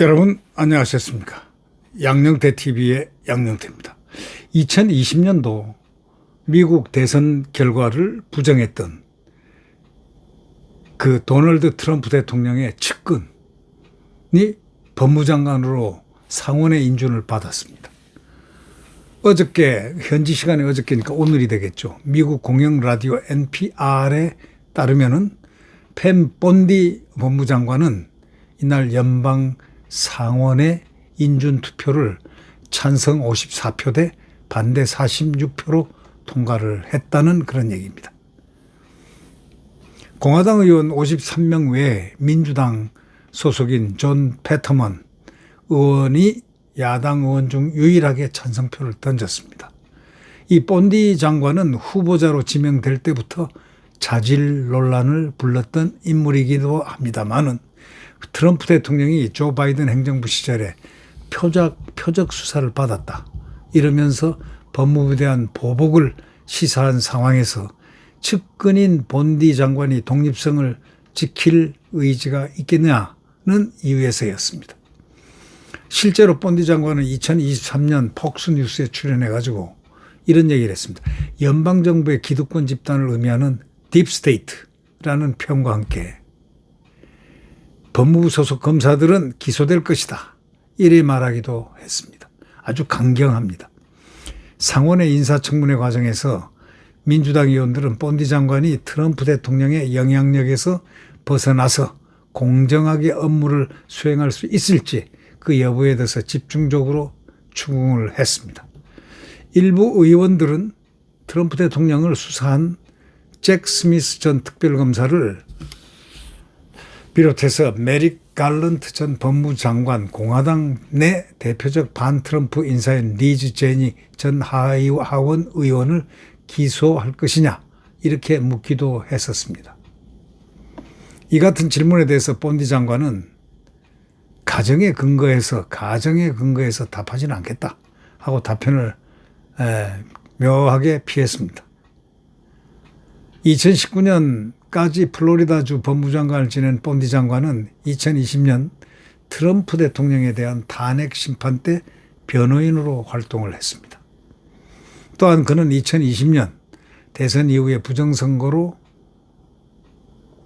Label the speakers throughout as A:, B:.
A: 여러분 안녕하셨습니까? 양녕태 TV의 양녕태입니다. 2020년도 미국 대선 결과를 부정했던 그 도널드 트럼프 대통령의 측근이 법무장관으로 상원의 인준을 받았습니다. 어저께 현지 시간에 어저께니까 오늘이 되겠죠. 미국 공영 라디오 NPR에 따르면은 펜 본디 법무장관은 이날 연방 상원의 인준 투표를 찬성 54표 대 반대 46표로 통과를 했다는 그런 얘기입니다. 공화당 의원 53명 외에 민주당 소속인 존 패터먼 의원이 야당 의원 중 유일하게 찬성표를 던졌습니다. 이 본디 장관은 후보자로 지명될 때부터 자질 논란을 불렀던 인물이기도 합니다만은 트럼프 대통령이 조 바이든 행정부 시절에 표적, 표적 수사를 받았다. 이러면서 법무부에 대한 보복을 시사한 상황에서 측근인 본디 장관이 독립성을 지킬 의지가 있겠느냐는 이유에서였습니다. 실제로 본디 장관은 2023년 폭스뉴스에 출연해가지고 이런 얘기를 했습니다. 연방정부의 기득권 집단을 의미하는 딥스테이트라는 표현과 함께 법무부 소속 검사들은 기소될 것이다. 이래 말하기도 했습니다. 아주 강경합니다. 상원의 인사청문회 과정에서 민주당 의원들은 본디 장관이 트럼프 대통령의 영향력에서 벗어나서 공정하게 업무를 수행할 수 있을지 그 여부에 대해서 집중적으로 추궁을 했습니다. 일부 의원들은 트럼프 대통령을 수사한 잭 스미스 전 특별검사를 비롯해서 메릭 갈런트 전 법무장관 공화당 내 대표적 반 트럼프 인사인 리즈 제니 전 하원 의원을 기소할 것이냐 이렇게 묻기도 했었습니다. 이 같은 질문에 대해서 본디 장관은 가정에 근거해서 가정에 근거해서 답하지는 않겠다 하고 답변을 에, 묘하게 피했습니다. 2019년까지 플로리다주 법무장관을 지낸 본디 장관은 2020년 트럼프 대통령에 대한 탄핵 심판 때 변호인으로 활동을 했습니다. 또한 그는 2020년 대선 이후에 부정선거로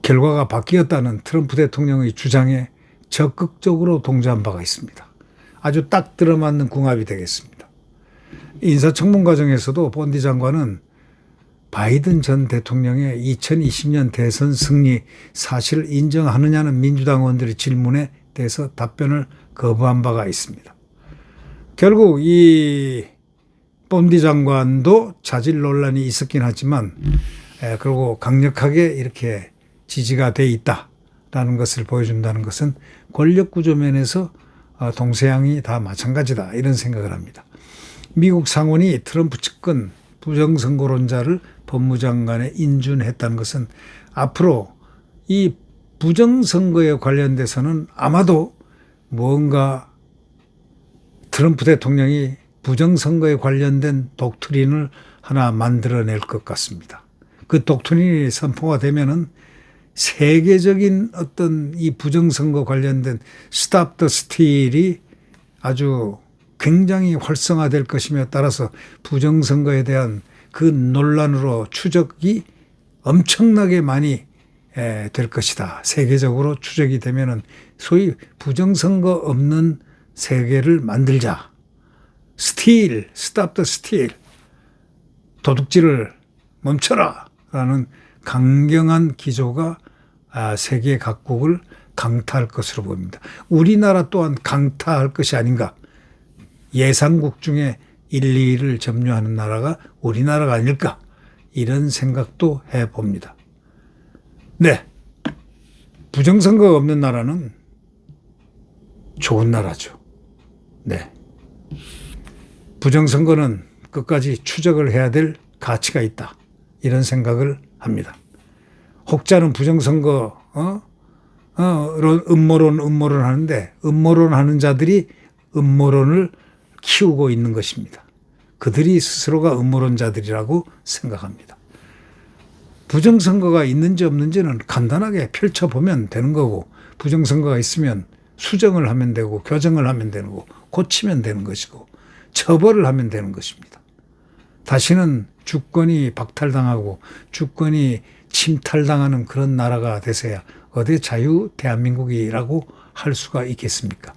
A: 결과가 바뀌었다는 트럼프 대통령의 주장에 적극적으로 동조한 바가 있습니다. 아주 딱 들어맞는 궁합이 되겠습니다. 인사청문 과정에서도 본디 장관은 바이든 전 대통령의 2020년 대선 승리 사실을 인정하느냐는 민주당 의원들의 질문에 대해서 답변을 거부한 바가 있습니다. 결국 이 본디 장관도 자질 논란이 있었긴 하지만 그리고 강력하게 이렇게 지지가 돼 있다라는 것을 보여준다는 것은 권력 구조 면에서 어, 동서양이 다 마찬가지다 이런 생각을 합니다. 미국 상원이 트럼프 측근 부정선거론자를 법무장관에 인준했다는 것은 앞으로 이 부정선거에 관련돼서는 아마도 뭔가 트럼프 대통령이 부정선거에 관련된 독트린을 하나 만들어낼 것 같습니다. 그 독트린이 선포가 되면은 세계적인 어떤 이 부정선거 관련된 스탑 더 스틸이 아주 굉장히 활성화될 것이며 따라서 부정선거에 대한 그 논란으로 추적이 엄청나게 많이 될 것이다. 세계적으로 추적이 되면은 소위 부정선거 없는 세계를 만들자. 스틸, 스탑 더 스틸. 도둑질을 멈춰라. 라는 강경한 기조가 아, 세계 각국을 강타할 것으로 보입니다. 우리나라 또한 강타할 것이 아닌가. 예상국 중에 1, 2위를 점유하는 나라가 우리나라가 아닐까. 이런 생각도 해 봅니다. 네. 부정선거가 없는 나라는 좋은 나라죠. 네. 부정선거는 끝까지 추적을 해야 될 가치가 있다. 이런 생각을 합니다. 혹자는 부정선거, 어? 어, 음모론, 음모론 하는데, 음모론 하는 자들이 음모론을 키우고 있는 것입니다. 그들이 스스로가 음모론자들이라고 생각합니다. 부정선거가 있는지 없는지는 간단하게 펼쳐보면 되는 거고, 부정선거가 있으면 수정을 하면 되고 교정을 하면 되고 고치면 되는 것이고 처벌을 하면 되는 것입니다. 다시는 주권이 박탈당하고 주권이 침탈당하는 그런 나라가 돼서야 어디 자유 대한민국이라고 할 수가 있겠습니까?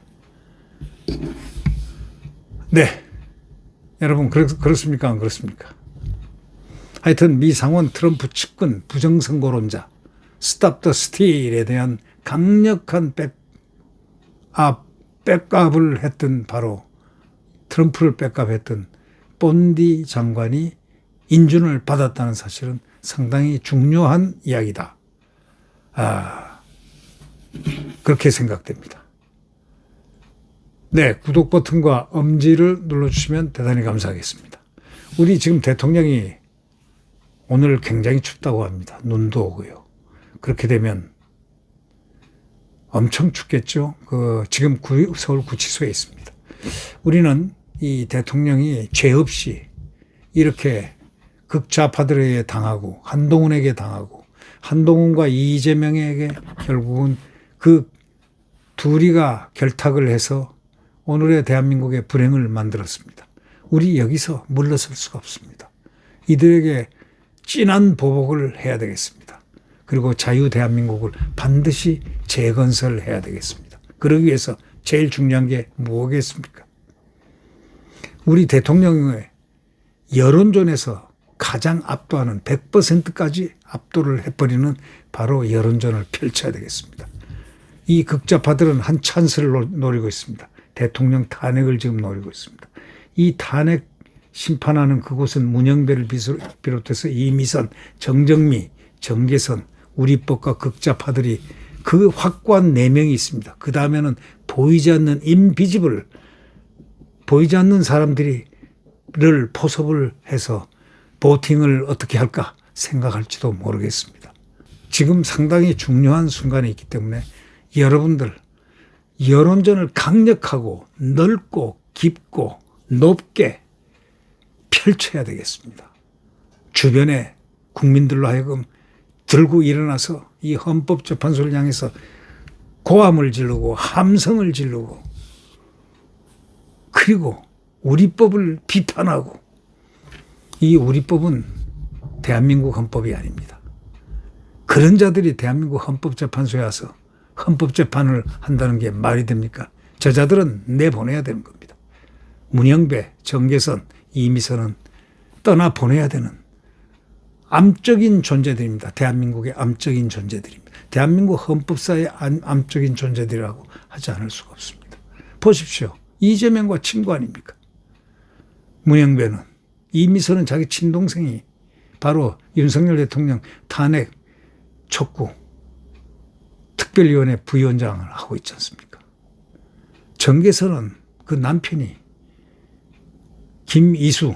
A: 네. 여러분, 그렇, 그렇습니까? 안 그렇습니까? 하여튼 미 상원 트럼프 측근 부정선거론자 스탑 더 스틸에 대한 강력한 백, 아, 백압을 했던 바로 트럼프를 백압했던 본디 장관이 인준을 받았다는 사실은 상당히 중요한 이야기다. 아, 그렇게 생각됩니다. 네, 구독 버튼과 엄지를 눌러주시면 대단히 감사하겠습니다. 우리 지금 대통령이 오늘 굉장히 춥다고 합니다. 눈도 오고요. 그렇게 되면 엄청 춥겠죠. 그 지금 구, 서울 구치소에 있습니다. 우리는 이 대통령이 죄 없이 이렇게 극좌파들에게 당하고 한동훈에게 당하고 한동훈과 이재명에게 결국은 그 둘이가 결탁을 해서 오늘의 대한민국의 불행을 만들었습니다. 우리 여기서 물러설 수가 없습니다. 이들에게 진한 보복을 해야 되겠습니다. 그리고 자유 대한민국을 반드시 재건설해야 되겠습니다. 그러기 위해서 제일 중요한 게 무엇겠습니까? 우리 대통령의 여론전에서 가장 압도하는 100%까지 압도를 해버리는 바로 여론전을 펼쳐야 되겠습니다. 이 극좌파들은 한 찬스를 노리고 있습니다. 대통령 탄핵을 지금 노리고 있습니다. 이 탄핵 심판하는 그곳은 문영배를 비롯해서 이미선, 정정미, 정계선, 우리법과 극좌파들이 그 확고한 네 명이 있습니다. 그 다음에는 보이지 않는 인비지블, 보이지 않는 사람들이를 포섭을 해서 보팅을 어떻게 할까 생각할지도 모르겠습니다. 지금 상당히 중요한 순간에 있기 때문에 여러분들 여론전을 강력하고 넓고 깊고 높게 펼쳐야 되겠습니다. 주변에 국민들로 하여금 들고 일어나서 이 헌법재판소를 향해서 고함을 지르고 함성을 지르고 그리고 우리 법을 비판하고 이 우리 법은 대한민국 헌법이 아닙니다. 그런 자들이 대한민국 헌법재판소에 와서 헌법재판을 한다는 게 말이 됩니까? 저자들은 내보내야 되는 겁니다. 문영배, 정계선, 이미선은 떠나 보내야 되는 암적인 존재들입니다. 대한민국의 암적인 존재들입니다. 대한민국 헌법사의 암적인 존재들이라고 하지 않을 수가 없습니다. 보십시오. 이재명과 친구 아닙니까? 문영배는 이미선은 자기 친동생이 바로 윤석열 대통령 탄핵 촉구 특별위원회 부위원장을 하고 있지 않습니까? 정계선은 그 남편이 김이수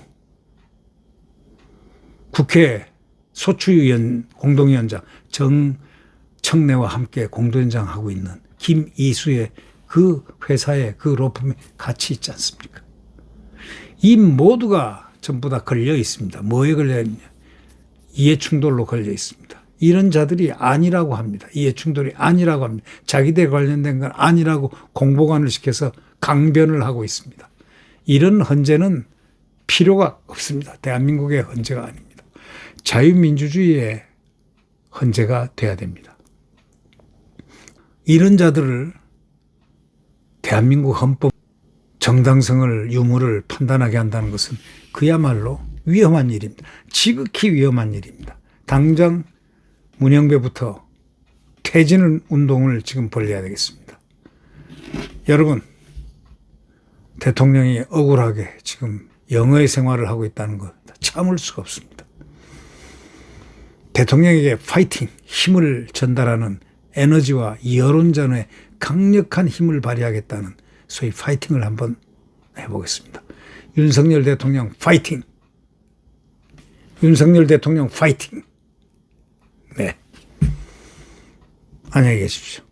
A: 국회 소추위원 공동위원장 정청래와 함께 공동위원장 하고 있는 김이수의 그 회사에 그 로펌에 같이 있지 않습니까? 이 모두가 전부 다 걸려 있습니다. 뭐에 걸려 있냐? 이해충돌로 걸려 있습니다. 이런 자들이 아니라고 합니다. 이해 충돌이 아니라고 합니다. 자기들 관련된 건 아니라고 공보관을 시켜서 강변을 하고 있습니다. 이런 헌재는 필요가 없습니다. 대한민국의 헌재가 아닙니다. 자유민주주의의 헌재가 돼야 됩니다. 이런 자들을 대한민국 헌법 정당성을 유무를 판단하게 한다는 것은 그야말로 위험한 일입니다. 지극히 위험한 일입니다. 당장 문영배부터 퇴진 운동을 지금 벌려야 되겠습니다. 여러분, 대통령이 억울하게 지금 영어의 생활을 하고 있다는 것 참을 수가 없습니다. 대통령에게 파이팅, 힘을 전달하는 에너지와 여론전에 강력한 힘을 발휘하겠다는 소위 파이팅을 한번 해보겠습니다. 윤석열 대통령 파이팅! 윤석열 대통령 파이팅! 네. 안녕히 계십시오.